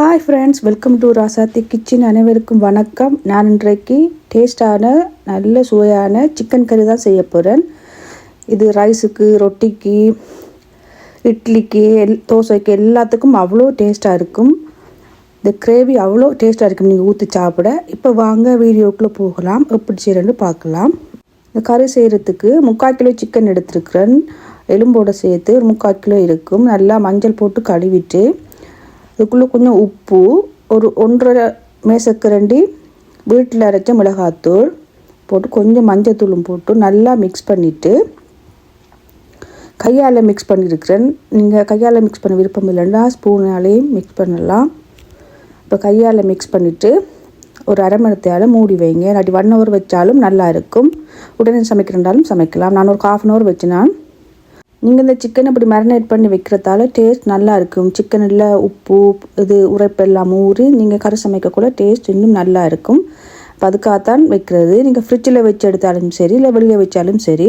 Hi friends welcome to Rasathi kitchen அனைவருக்கும் வணக்கம். நான் இன்றைக்கு டேஸ்டான நல்ல சுவையான சிக்கன் கறி தான் செய்ய போகிறேன் இது ரைஸுக்கு ரொட்டிக்கு இட்லிக்கு எல் தோசைக்கு எல்லாத்துக்கும் அவ்வளோ டேஸ்ட்டாக இருக்கும். இந்த கிரேவி அவ்வளோ டேஸ்ட்டாக இருக்கும். நீங்கள் ஊற்றி சாப்பிட. இப்போ வாங்க வீடியோக்குள்ளே போகலாம். எப்படி செய்கிறேன்னு பார்க்கலாம். இந்த கறி செய்கிறதுக்கு முக்கால் கிலோ சிக்கன் எடுத்துருக்குறேன். எலும்போட சேர்த்து ஒரு முக்கால் கிலோ இருக்கும். நல்லா மஞ்சள் போட்டு கழுவிட்டு இதுக்குள்ளே கொஞ்சம் உப்பு ஒரு ஒன்றரை மேசக்கரண்டி வீட்டில் அரைச்ச மிளகாத்தூள் போட்டு கொஞ்சம் மஞ்சத்தூளும் போட்டு நல்லா மிக்ஸ் பண்ணிவிட்டு கையால் மிக்ஸ் பண்ணியிருக்கிறேன் நீங்கள் கையால் மிக்ஸ் பண்ண விருப்பம் இல்லைன்னா ஸ்பூனாலேயும் மிக்ஸ் பண்ணலாம். இப்போ கையால் மிக்ஸ் பண்ணிவிட்டு ஒரு அரை மணி மூடி வைங்க. இல்லாட்டி ஒன் ஹவர் வச்சாலும் நல்லா இருக்கும். உடனே சமைக்கிறண்டாலும் சமைக்கலாம். நான் ஒரு ஹாஃப் அன் ஹவர் வச்சு நான் நீங்கள் இந்த சிக்கன் இப்படி மேரினேட் பண்ணி வைக்கிறதால டேஸ்ட் நல்லா இருக்கும். சிக்கனில் உப்பு இது உரைப்பெல்லாம் ஊறி நீங்கள் கரை சமைக்கக்குள்ள டேஸ்ட் இன்னும் நல்லா இருக்கும். பதுக்காகத்தான் அதுக்காகத்தான் வைக்கிறது. நீங்கள் ஃப்ரிட்ஜில் வச்சு எடுத்தாலும் சரி இல்லை வெளியில் வச்சாலும் சரி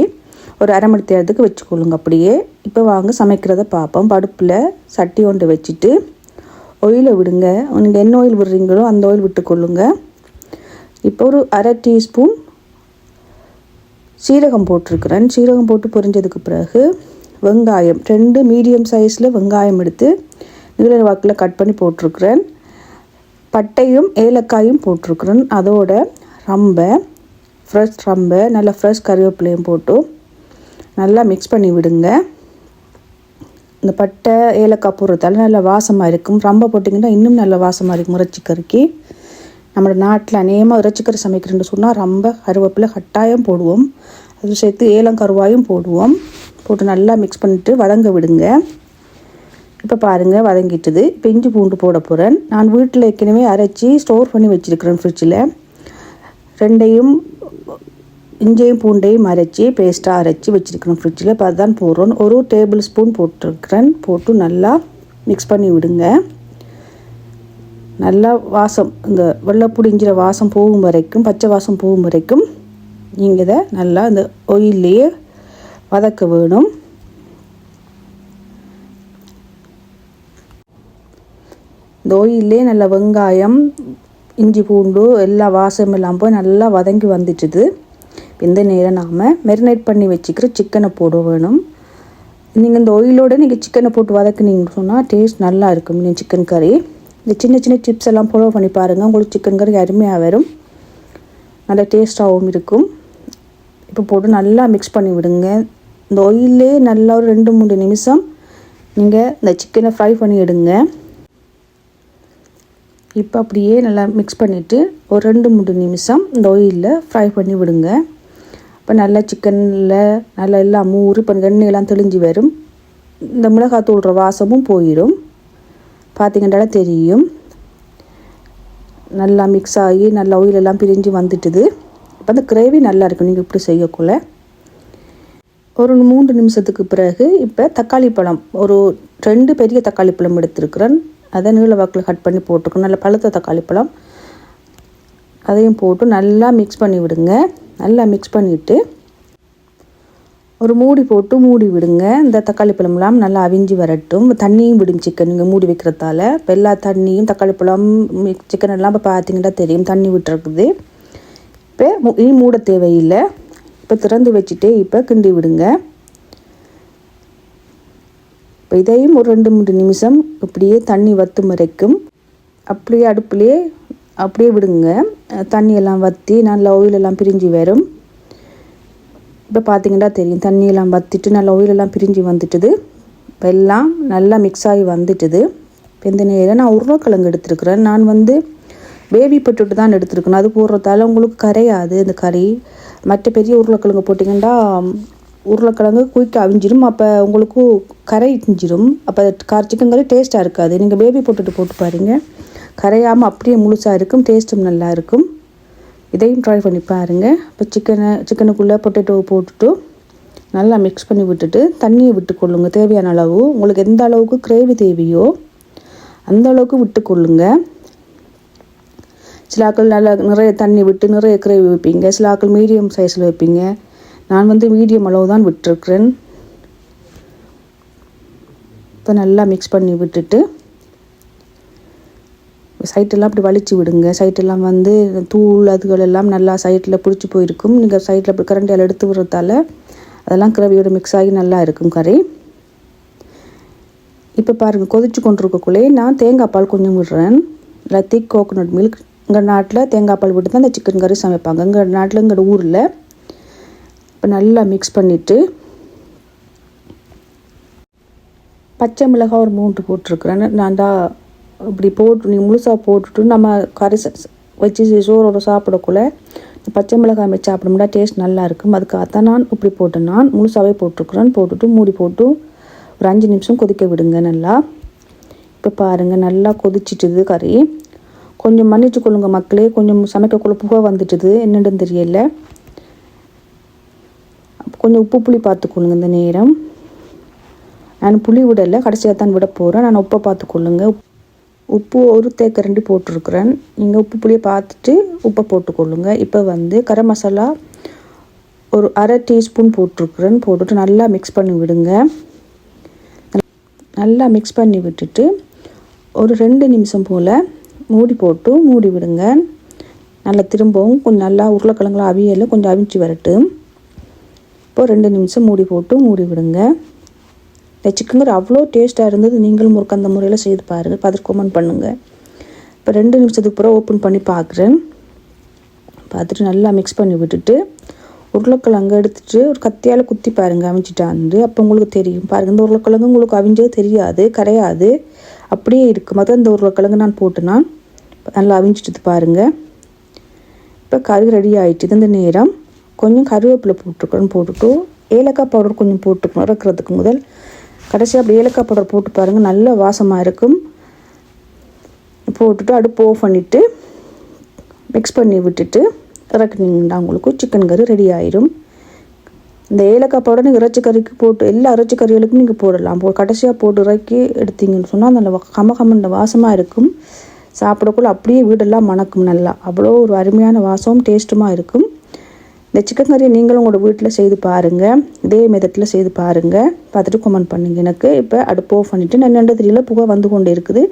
ஒரு அரை மணி தேரத்துக்கு வச்சுக்கொள்ளுங்க அப்படியே. இப்போ வாங்க சமைக்கிறத பார்ப்போம். படுப்பில் சட்டி ஒன்று வச்சுட்டு ஒயிலை விடுங்க. நீங்கள் என்ன ஆயில் விடுறீங்களோ அந்த ஆயில் விட்டுக்கொள்ளுங்க. இப்போ ஒரு அரை டீஸ்பூன் சீரகம் போட்டிருக்கிறேன். சீரகம் போட்டு பொரிஞ்சதுக்கு பிறகு வெங்காயம் ரெண்டு மீடியம் சைஸில் வெங்காயம் எடுத்து நீல வாக்கில் கட் பண்ணி போட்டிருக்கிறேன். பட்டையும் ஏலக்காயும் போட்டிருக்கிறேன். அதோட ரம்பை ஃப்ரெஷ் ரம்பை நல்லா ஃப்ரெஷ் கருவேப்பிலையும் போட்டு நல்லா மிக்ஸ் பண்ணி விடுங்க. இந்த பட்டை ஏலக்காய் போடுறதால நல்லா வாசமாக இருக்கும். ரம்பை போட்டிங்கன்னா இன்னும் நல்ல வாசமாக இருக்கும். இறைச்சிக்கறிக்கு நம்ம நாட்டில் அநேகமாக இறைச்சிக்கறி சமைக்கிறேன்னு சொன்னால் ரொம்ப கருவேப்பிலை கட்டாயம் போடுவோம். அது சேர்த்து ஏலம் கருவாயும் போடுவோம். போட்டு நல்லா மிக்ஸ் பண்ணிட்டு வதங்க விடுங்க. இப்போ பாருங்கள் வதங்கிட்டுது. இப்போ இஞ்சி பூண்டு போட போகிறேன் நான் வீட்டில் ஏற்கனவே அரைச்சி ஸ்டோர் பண்ணி வச்சுருக்கிறேன் ஃப்ரிட்ஜில் ரெண்டையும் இஞ்சியும் பூண்டையும் அரைச்சி பேஸ்ட்டாக அரைச்சி வச்சுருக்கிறேன் ஃப்ரிட்ஜில் இப்போ அதுதான் போடுறோம். ஒரு டேபிள் ஸ்பூன் போட்டிருக்கிறேன். போட்டு நல்லா மிக்ஸ் பண்ணி விடுங்க. நல்லா வாசம் இந்த வெள்ளைப்புடிஞ்சிற வாசம் போகும் வரைக்கும் பச்சை வாசம் போகும் வரைக்கும் நீங்கள் இதை நல்லா இந்த ஒயில்லையே வதக்க வேணும். இந்த ஓயிலே நல்ல வெங்காயம் இஞ்சி பூண்டு எல்லா வாசம் எல்லாம் போய் நல்லா வதங்கி வந்துட்டுது. இந்த நேரம் நாம் மெரினேட் பண்ணி வச்சுக்கிற சிக்கனை போட வேணும். நீங்கள் இந்த ஒயிலோடு நீங்கள் சிக்கனை போட்டு வதக்குனீங்கன்னு சொன்னால் டேஸ்ட் நல்லா இருக்கும். நீங்கள் சிக்கன் கறி இந்த சின்ன சின்ன சிப்ஸ் எல்லாம் ஃபாலோ பண்ணி பாருங்கள் உங்களுக்கு சிக்கன் கறி அருமையாக வரும். நல்லா டேஸ்ட்டாகவும் இருக்கும். இப்போ போட்டு நல்லா மிக்ஸ் பண்ணி விடுங்க. இந்த ஆயிலே நல்லா ஒரு ரெண்டு மூணு நிமிஷம் நீங்கள் இந்த சிக்கனை ஃப்ரை பண்ணி எடுங்க இப்போ அப்படியே நல்லா மிக்ஸ் பண்ணிவிட்டு ஒரு ரெண்டு மூணு நிமிஷம் இந்த ஆயிலில் ஃப்ரை பண்ணி விடுங்க. இப்போ நல்லா சிக்கனில் நல்லா எல்லாம் மூறு இப்போ எண்ணெயெல்லாம் தெளிஞ்சு வரும். இந்த மிளகாய் தூள்ற வாசமும் போயிடும். பார்த்தீங்கன்னா தெரியும். நல்லா மிக்ஸ் ஆகி நல்லா ஒயிலெல்லாம் பிரிஞ்சு வந்துட்டுது. இப்போ அந்த கிரேவி நல்லா இருக்கும் நீங்கள் இப்படி செய்யக்குள்ள. ஒரு மூன்று நிமிஷத்துக்கு பிறகு இப்போ தக்காளி பழம் ஒரு ரெண்டு பெரிய தக்காளி பழம் எடுத்துருக்குறேன். அதை நீள வாக்கில் கட் பண்ணி போட்டுக்கணும். நல்ல பழுத்த தக்காளி பழம். அதையும் போட்டு நல்லா மிக்ஸ் பண்ணி விடுங்க. நல்லா மிக்ஸ் பண்ணிவிட்டு ஒரு மூடி போட்டு மூடி விடுங்க. இந்த தக்காளி பழம்லாம் நல்லா அவிஞ்சி வரட்டும். தண்ணியும் விடும் சிக்கன் நீங்கள் மூடி வைக்கிறதால. இப்போ எல்லா தண்ணியும் தக்காளி பழம் சிக்கன் எல்லாம் இப்போ பார்த்தீங்கன்னா தெரியும். தண்ணி விட்டுருக்குது. இப்போ இனி மூட தேவையில்லை. இப்போ திறந்து வச்சுட்டே இப்போ கிண்டி விடுங்க. இப்போ இதையும் ஒரு ரெண்டு மூணு நிமிஷம் இப்படியே தண்ணி வத்து முறைக்கும் அப்படியே அடுப்புலேயே அப்படியே விடுங்க. தண்ணியெல்லாம் வற்றி நல்லா ஓயிலெல்லாம் பிரிஞ்சு வரும். இப்போ பார்த்தீங்கன்னா தெரியும் தண்ணியெல்லாம் வற்றிட்டு நல்லா ஓயிலெல்லாம் பிரிஞ்சு வந்துட்டுது. இப்போ எல்லாம் நல்லா மிக்ஸ் ஆகி வந்துட்டுது. இப்போ இந்த நேரம் நான் உருளைக்கிழங்கு எடுத்துருக்குறேன். நான் வந்து பேபி பொட்டுட்டு தான் எடுத்துருக்கணும். அது போடுறதால உங்களுக்கு கரையாது இந்த கறி. மற்ற பெரிய உருளைக்கிழங்கு போட்டிங்கன்னா உருளைக்கிழங்கு குயிக்காக அவிஞ்சிரும். அப்போ உங்களுக்கு கரைஞ்சிரும் அப்போ கார் சிக்கன் கறி டேஸ்ட்டாக இருக்காது. நீங்கள் பேபி போட்டுட்டு போட்டு பாருங்கள் கரையாமல் அப்படியே முழுசாக இருக்கும். டேஸ்ட்டும் நல்லா இருக்கும். இதையும் ட்ரை பண்ணி பாருங்கள் இப்போ சிக்கனை சிக்கனுக்குள்ளே பொட்டேட்டோ போட்டுட்டு நல்லா மிக்ஸ் பண்ணி விட்டுட்டு தண்ணியை விட்டுக்கொள்ளுங்க தேவையான அளவு. உங்களுக்கு எந்த அளவுக்கு கிரேவி தேவையோ அந்த அளவுக்கு விட்டுக்கொள்ளுங்கள் சிலாக்கள் நல்லா நிறைய தண்ணி விட்டு நிறைய கிரேவி வைப்பீங்க. சிலாக்கள் மீடியம் சைஸில் வைப்பீங்க. நான் வந்து மீடியம் அளவு தான் விட்டுருக்குறேன். இப்போ நல்லா மிக்ஸ் பண்ணி விட்டுட்டு சைட்டெல்லாம் அப்படி வலிச்சு விடுங்க. சைட்டெல்லாம் வந்து தூள் அதுகள் எல்லாம் நல்லா சைட்டில் பிடிச்சி போயிருக்கும். நீங்கள் சைட்டில் அப்படி கரண்டியால் எடுத்து விடுறதால அதெல்லாம் கிரவியோட மிக்ஸ் ஆகி நல்லா இருக்கும் கறி. இப்போ பாருங்கள் கொதிச்சு கொண்டிருக்கக்குள்ளே நான் தேங்காய் பால் கொஞ்சம் விடுறேன். இல்லை திக் கோகோனட் மில்க் எங்கள் நாட்டில் தேங்காய் பால் விட்டு தான் இந்த சிக்கன் கறி சமைப்பாங்க. எங்கள் நாட்டில் எங்கள் ஊரில் இப்போ நல்லா மிக்ஸ் பண்ணிவிட்டு பச்சை மிளகாய் ஒரு மூன்று போட்டிருக்கிறேன் நான் தான் இப்படி போட்டு நீ முழுசாக போட்டுட்டு நம்ம கறி ச- வச்சு சோறோட சாப்பிடக்குள்ள பச்சை மிளகாய் வச்சு சாப்பிடமுடியா டேஸ்ட் நல்லா இருக்கும். அதுக்காக தான் நான் இப்படி போட்டேன். நான் முழுசாகவே போட்டிருக்கிறேன் போட்டுட்டு மூடி போட்டு ஒரு அஞ்சு நிமிஷம் கொதிக்க விடுங்க நல்லா. இப்போ பாருங்கள் நல்லா கொதிச்சிட்டுது கறி கொஞ்சம் மன்னிச்சு கொள்ளுங்க மக்களே கொஞ்சம் சமைக்கக்குள்ள புகை வந்துட்டுது. என்னென்னு தெரியல. கொஞ்சம் உப்பு புளி பார்த்துக்கொள்ளுங்க இந்த நேரம். நான் புளி விடலை கடைசியாக தான் விட போகிறேன் நான் உப்பை பார்த்துக்கொள்ளுங்க. உப்பு ஒரு தேக்கரண்டி போட்டிருக்கிறேன். நீங்கள் உப்பு புளியை பார்த்துட்டு உப்பை போட்டுக்கொள்ளுங்க. இப்போ வந்து கரம் மசாலா ஒரு அரை டீஸ்பூன் போட்டிருக்கிறேன். போட்டுட்டு நல்லா மிக்ஸ் பண்ணி விடுங்க. நல்லா மிக்ஸ் பண்ணி விட்டுட்டு ஒரு ரெண்டு நிமிஷம் போல் மூடி போட்டு மூடி விடுங்க. நல்லா திரும்பவும் கொஞ்சம் நல்லா உருளைக்கிழங்குல அவியல் கொஞ்சம் அவிச்சு வரட்டும். இப்போ ரெண்டு நிமிஷம் மூடி போட்டு மூடி விடுங்க. இந்த சிக்கன் கறி அவ்வளோ டேஸ்ட்டாக இருந்தது. நீங்களும் முறுக்கு அந்த முறையில் செய்து பாருங்கள் பார்த்துட்டு கமெண்ட் பண்ணுங்கள் இப்போ ரெண்டு நிமிஷத்துக்கு பிறகு ஓப்பன் பண்ணி பார்க்குறேன் பார்த்துட்டு நல்லா மிக்ஸ் பண்ணி விட்டுட்டு உருளைக்கிழங்கு எடுத்துட்டு ஒரு கத்தியால் குத்தி பாருங்க. அவிஞ்சிட்டாந்து அப்போ உங்களுக்கு தெரியும். பாருங்கள் இந்த உருளைக்கிழங்கு உங்களுக்கு அவிஞ்சது தெரியாது கரையாது. அப்படியே இருக்கும் மொத்தம் இந்த உருளைக்கிழங்கு நான் போட்டுனா? நல்லா அவிஞ்சிட்டு பாருங்கள் இப்போ கறி ரெடி ஆயிட்டுது இந்த நேரம் கொஞ்சம் கருவேப்பிலை போட்டுருக்கணும் போட்டுட்டு ஏலக்காய் பவுடர் கொஞ்சம் போட்டுக்கணும் இறக்குறதுக்கு முதல். கடைசியாக அப்படி ஏலக்காய் பவுடர் போட்டு பாருங்கள் நல்ல வாசமாக இருக்கும். போட்டுட்டு அடுப்பு ஆஃப் பண்ணிவிட்டு மிக்ஸ் பண்ணி விட்டுட்டு இறக்குனீங்கன்னா உங்களுக்கு சிக்கன் கறி ரெடி ஆயிரும். இந்த ஏலக்காய் பவுடர் நீங்கள் இறைச்சி கறிக்கு போட்டு எல்லா இறைச்சி கறிகளுக்கும் நீங்கள் போடலாம். போ கடைசியாக போட்டு இறக்கி எடுத்தீங்கன்னு சொன்னால் அந்த கம கமண்ட வாசமாக இருக்கும். சாப்பிடக்குள்ள அப்படியே வீடெல்லாம் மணக்கும் நல்லா. அவ்வளோ ஒரு அருமையான வாசமும் டேஸ்ட்டுமா இருக்கும். இந்த சிக்கன் கறியை நீங்களும் உங்களோட வீட்டில் செய்து பாருங்கள் இதே மெதட்டில் செய்து பாருங்கள் பார்த்துட்டு கமெண்ட் பண்ணுங்கள் எனக்கு. இப்போ அடுப்பு ஆஃப் பண்ணிவிட்டு நான் ரெண்டு தெரியல புகை வந்து கொண்டு இருக்குது.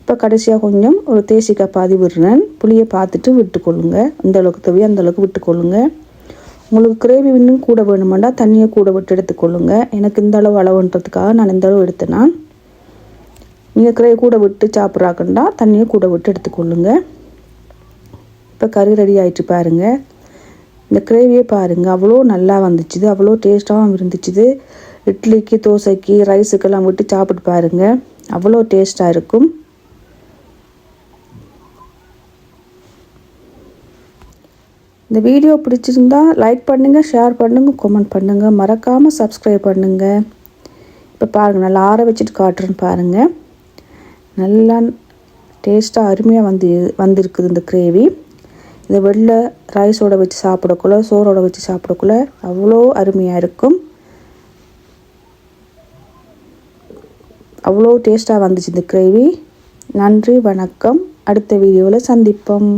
இப்போ கடைசியாக கொஞ்சம் ஒரு தேசிக்காய் பாதி விடுறேன். புளியை பார்த்துட்டு விட்டுக்கொள்ளுங்க இந்த அளவுக்கு தேவையோ அந்த அளவுக்கு விட்டுக்கொள்ளுங்க உங்களுக்கு கிரேவி இன்னும் கூட வேணுமெண்டா தண்ணியை கூட விட்டு எடுத்துக்கொள்ளுங்க எனக்கு இந்த அளவு அளவுன்றதுக்காக நான் இந்த அளவு எடுத்தேன்னா நீங்கள் கிரேவி கூட விட்டு சாப்பிட்றாக்குன்னா தண்ணியை கூட விட்டு எடுத்துக்கொள்ளுங்க. இப்போ கறி ரெடி ஆகிட்டு பாருங்கள் இந்த கிரேவியே பாருங்கள் அவ்வளோ நல்லா வந்துச்சுது அவ்வளோ டேஸ்ட்டாகவும் இருந்துச்சுது. இட்லிக்கு தோசைக்கு ரைஸுக்கெல்லாம் விட்டு சாப்பிட்டு பாருங்கள் அவ்வளோ டேஸ்ட்டாக இருக்கும். இந்த வீடியோ பிடிச்சிருந்தா லைக் பண்ணுங்கள் ஷேர் பண்ணுங்கள் கமெண்ட் பண்ணுங்கள் மறக்காமல் சப்ஸ்கிரைப் பண்ணுங்கள் இப்போ பாருங்கள் நல்லா ஆற வச்சுட்டு காட்டுறேன்னு பாருங்கள் நல்லா டேஸ்ட்டாக அருமையாக வந்து வந்திருக்குது இந்த கிரேவி இதை வெள்ளை ரைஸோட வச்சு சாப்பிடக்குள்ள சோறோட வச்சு சாப்பிடக்குள்ள அவ்வளோ அருமையாக இருக்கும். அவ்வளோ டேஸ்ட்டாக வந்துச்சு இந்த கிரேவி நன்றி வணக்கம். அடுத்த வீடியோவில் சந்திப்போம்.